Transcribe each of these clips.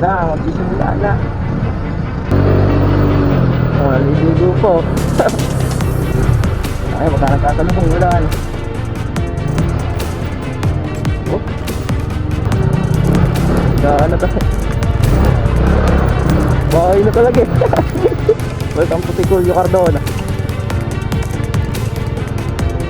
na, magsisimula na. Oh, naliligo po. Ay, baka nagkasalubong ulan. Oh. Daan na tayo. Bahay na talaga eh. Welcome to Ticulio Cardona.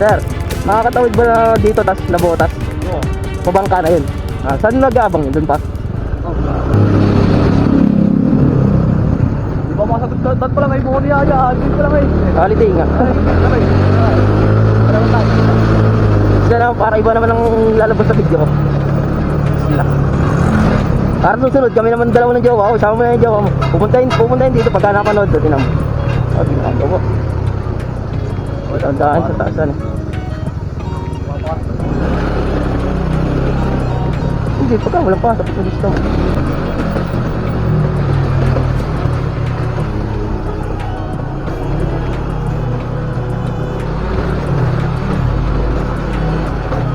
Sir, makakatawid ba dito tas nabotas? Oo. Pabangka na yun. Ah, saan nag-aabang yun? Doon pa? Di ba masagot ka? Tat pala may buko niya niya. Agin pala may. Quality nga. Sila naman, para iba naman ang lalabas sa video ko. Sila. Para susunod, kami naman dalawa ng jowa ko. Sama mo na yung jowa mo. Pupuntahin, pupuntahin dito pagka napanood doon. Tinan mo. O, tinan mo po. Tandaan sa taasan. Hindi, pagka walang pa. Tapos na gusto mo.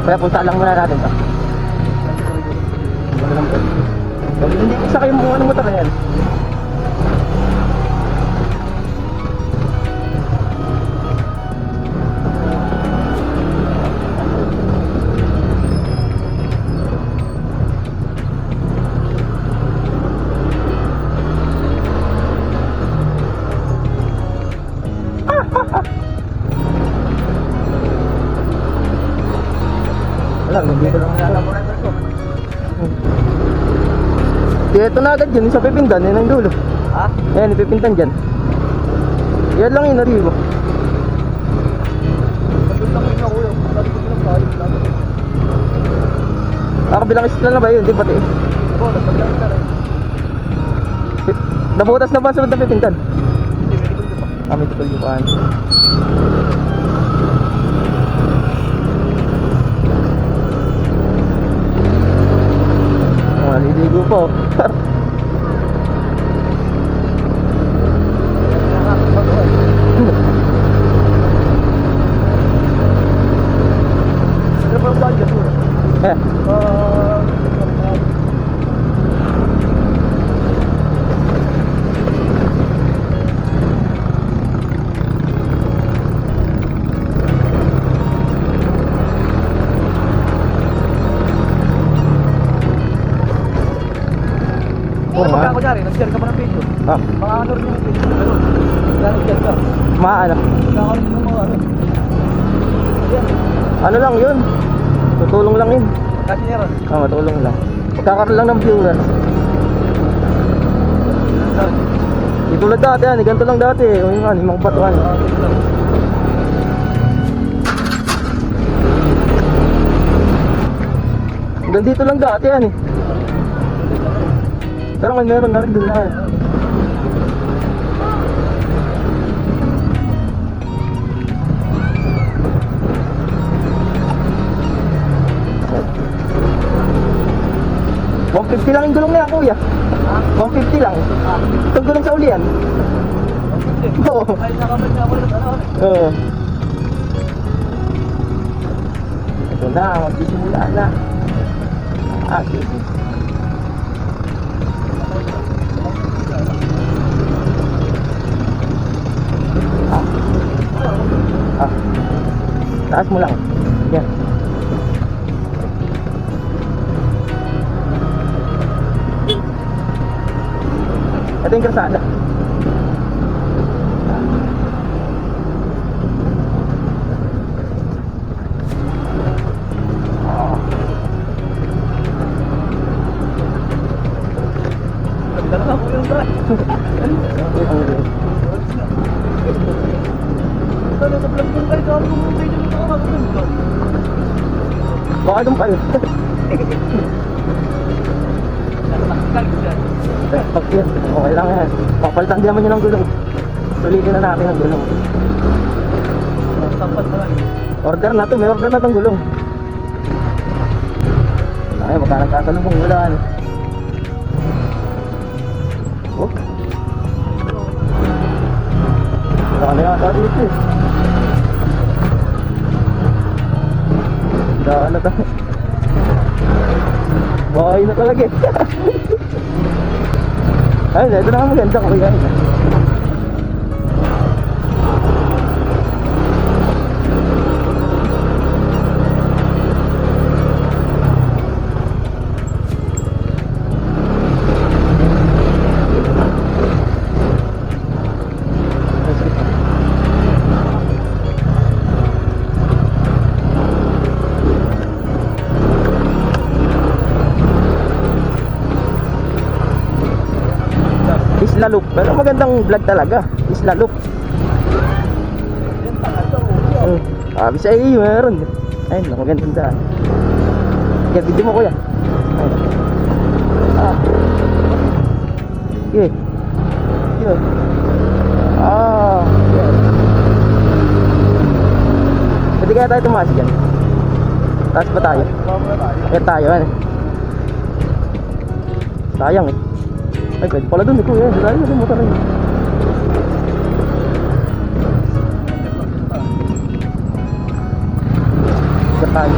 Kaya punta lang muna natin to. Hindi isa kayo mo ano motor na yan. Dito na agad yun, sa pipindan, yun ang dulo. Ha? Ayan, ipipindan dyan. Yan lang yun, arriba. Sagot lang yun ako yun. Sabi ko lang tayo. Nakabilang isla na ba yun? Di pati. Nabutas na ba sunod na pipindan? Kami tukol yung paan. Po. Mga ano rin yung. Ganun. Ka. maano. Mo ng mga ano. Yan. Ano lang yun? Tutulong lang yun. Kasi niya rin. Ah, matulong lang. Pagkakaroon lang ng viewers. Di tulad dati yan, eh, ganito lang dati. eh. O yun nga, limang batuan. Hanggang dito lang dati yan eh. Pero ngayon meron na rin doon na. One fifty lang yung gulong na yan, kuya. 150 lang. Itong gulong sa ulian. Oo. Ay, nakamit na ako. Ito na, magsisimula na. Ah, sige. Ah. Ah. Taas mo lang. Yan. Mo nakakagod ko? Baka doon pa yun. Pag yun, okay lang yan. Papalitan din naman yun ng gulong. Sulitin na natin ang gulong. Order na to, may order na tong gulong. Ay, baka nagkasalubong ulan. Oh. Baka na yata dito eh. Daan na tayo. Bahay na talaga eh. Ayun, ito na ang maganda kuya. Isla magandang vlog talaga. Isla Loop. Hmm. Sabi sa iyo, meron. Ayun, magandang daan. Kaya video mo kuya. Ayun. Ah. Sige. Yun. Ah. Yan. Pwede kaya tayo tumaas dyan? Taas pa tayo? Kaya tayo, ano? Sayang eh. Ay, pwede pala dun eh, kuya. Hindi tayo yung motor rin. Tayo.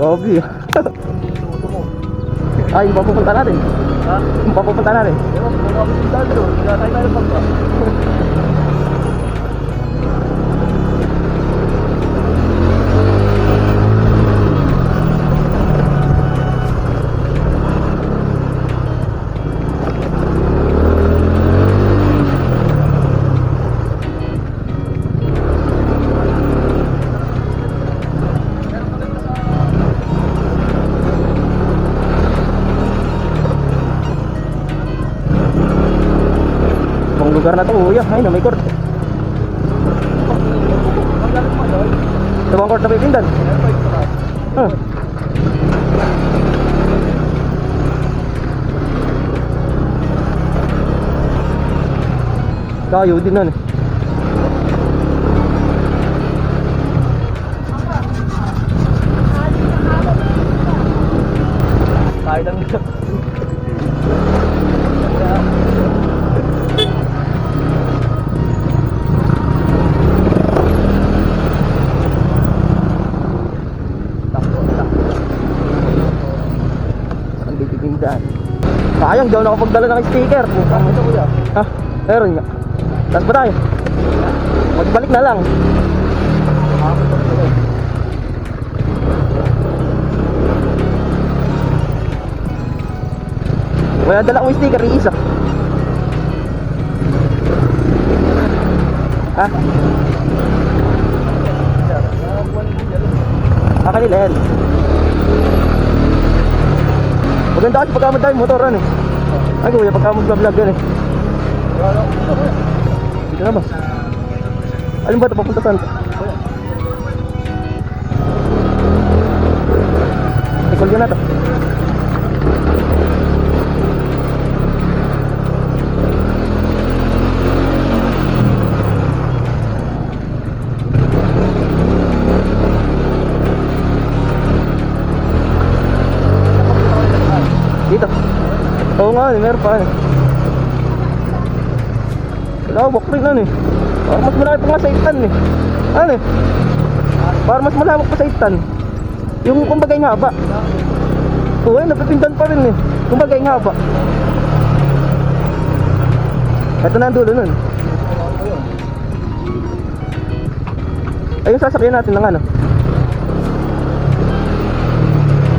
Grabe. Ay, yung papupunta natin. Ha? Yung papupunta natin. Ewan, kung daan doon. Nagkakay tayo ng bangka. Kuya. Ay, na may doon. Ito bang yung sarap. Huh. Kayo din nun eh. Sayang, di ako nakapagdala ng sticker. Putang Ito kuya. Ha? Meron nga. Tapos ba tayo? Magbalik na lang. Wala dala akong sticker, isa. Ha? Ah, kanila yan. Maganda kasi pagka tayo motoran eh. Ay kuya, pagka mag-vlog yan eh. Dito na ba? Alin ba ito papunta saan? Ikol yun na to. Oo nga, eh, meron pa. eh. Wala ko, rin ano eh. Parang mas malaki nga sa itan eh. Ano eh? Parang mas malawak pa sa itan. Yung kumbaga yung haba. Oo, eh, napipindan pa rin eh. Kumbaga yung haba. Ito na ang dulo nun. Ay, yung sasakyan natin ng ano.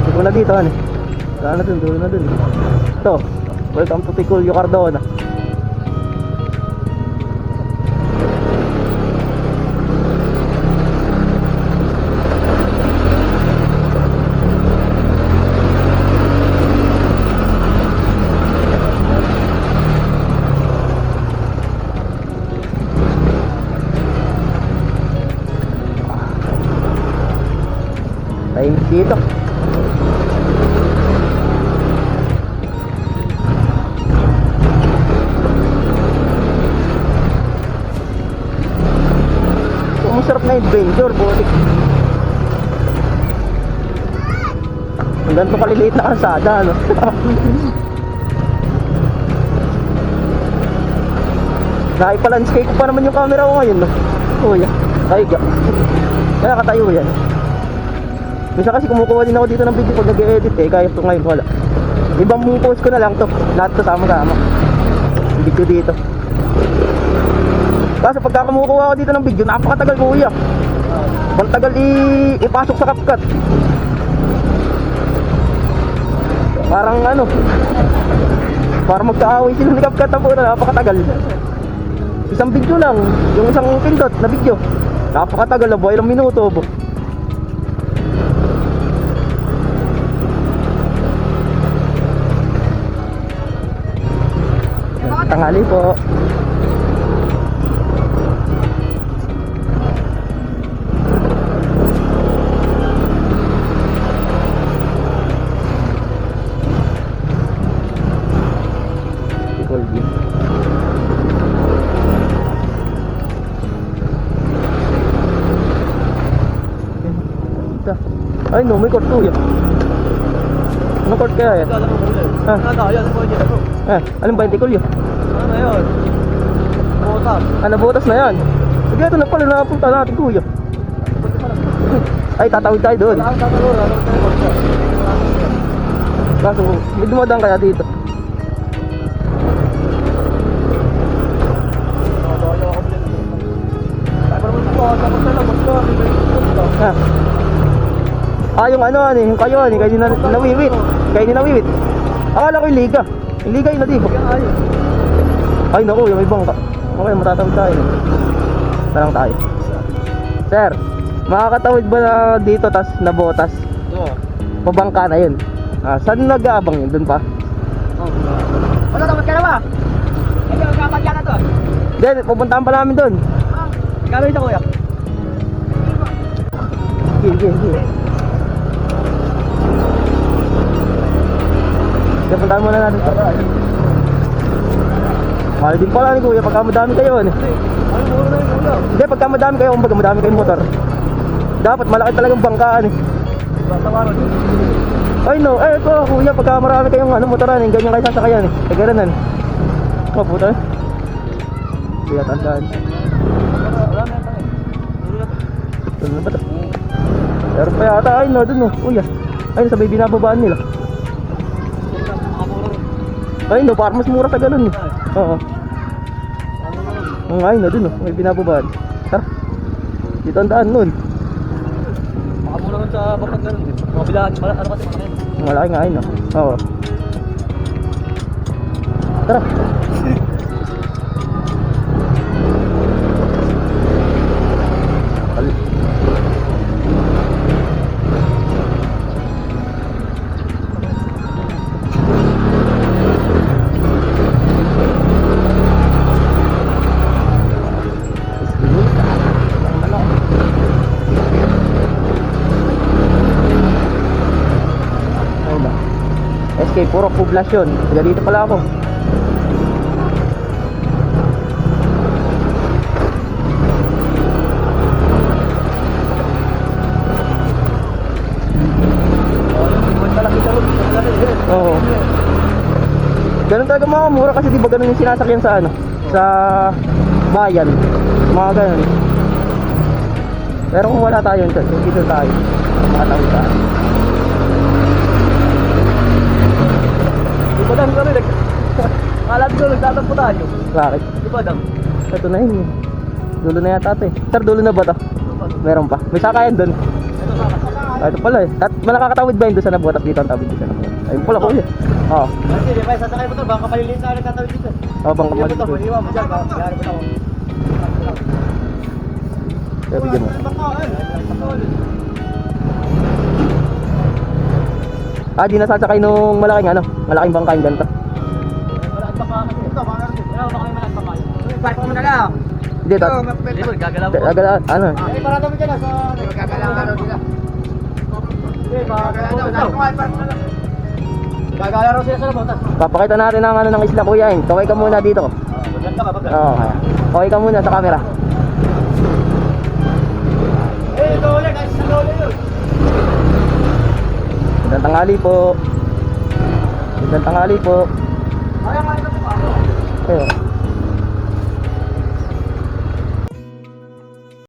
Ito na dito, ano. Wala na dun, dulo na dun. Ito, welcome to Piculio Cardona. Ganito kaliliit na kalsada, ano? Nakaipa-landscape ko pa naman yung camera ko ngayon, no? Kuya, kaiga. Kaya nakatayo yan. Minsan kasi kumukuha din ako dito ng video pag nag-edit eh, kaya ito ngayon wala. Ibang post ko na lang to, lahat to sama-sama. Yung Video dito. Kaso pagka kumukuha ako dito ng video, napakatagal kuya. Ang tagal i- ipasok sa CapCut. Parang ano, para magkaaway sila ni CapCut ang puta, napakatagal. Isang video lang, yung isang pindot na video. Napakatagal na buhay ng minuto. Bo. Tangali po. Ay no, may court to yan. Ano court kaya yan? Ah. Ano? Eh, anong 20 kulyo? Ano yun? Botas. Ano, butas na yan. Sige, ito na pala napunta natin, kuya. Ay, tatawid tayo doon. Kaso, may dumadaan kaya dito. Ah. Ah, yung ano, ano, yung kayo, ano, kayo na, nawiwit. Kayo din nawiwit. Akala ko yung liga. Yung liga yun na, di ba? Kaya ayun. Ay, naku, yung ibang ka. Okay, matatawid tayo. Tarang tayo. Sir, makakatawid ba na dito, tas nabotas? Oo. Pabangka na yun. Ah, saan nag-aabang yun? Doon pa? Wala dapat ka na ba? Hindi, magkakadya na to. Hindi, pupuntahan pa namin doon. Kano ito kuya? Sige, sige, sige. Sige, puntahan muna natin. Mahal din pala ni Kuya pagka madami kayo. Ano? Yung. Hindi, pagka madami kayo, kumbaga madami kayong motor. Dapat malaki talagang bangkaan eh. Ay no, eh ito kuya, pagka marami kayong ano, motoran, eh, ganyan kayo sasakayan eh. Kaya ganun. Oh, puta. Kuya, tandaan. Ano ba ito? Meron pa yata, ay no, dun no, kuya. Ay, sabay binababaan nila. Ay no, parang mas mura sa ganun eh. Oo. Ang ay no, dun no, may binababaan. Tara. Dito ang daan nun. Makamura rin sa bakit ganun. Mga bilahan. Ano kasi malaki. Malaki nga ay no. Oo. Tara. SK, puro poblasyon. Taga dito pala ako. Oo. Ganun talaga mga mura kasi di ba ganun yung sinasakyan sa ano? Sa bayan. Mga ganun. Pero kung wala tayo dito, tayo. Makatawid tayo. Dang kami? nag- Akala ko nagtatampo tayo. Bakit? Di ba dang? Ito na yun. Dulo na yata ito eh. Sir, dulo na ba to? Meron pa. May sakayan doon. Ito sa Ah, ito pala eh. At malakakatawid ba yun doon sa nabutas dito ang tawid dito sa? Ayun pala kuya. Oo. Kasi di ba sasakay mo to, baka maliliit na nagtatawid dito. Oh, bang Hindi mo to, kapalit. iwan mo dyan, baka kaya mo ako. Kaya bigyan mo. Ah, di nasasakay nung malaking ano? Malaking bangka yung ganito. Wala ang baka kasi. Ito, baka kasi. Wala baka may malang baka. Park mo na lang. Hindi, tat. Gagalaw. Agad, ano? Eh, parada mo dyan ah, sa... Gagalaw ka daw sila. Eh, gagalaw. Gagalaw raw sila sa labotas. Papakita natin ang ano ng isla kuya. Kaway ka muna dito. Magyan ka? Magyan. Oo, kaya. Kaway ka muna sa camera. Eh, sa dole yun. Magandang tanghali po. Magandang tanghali po. Ano? Ayun.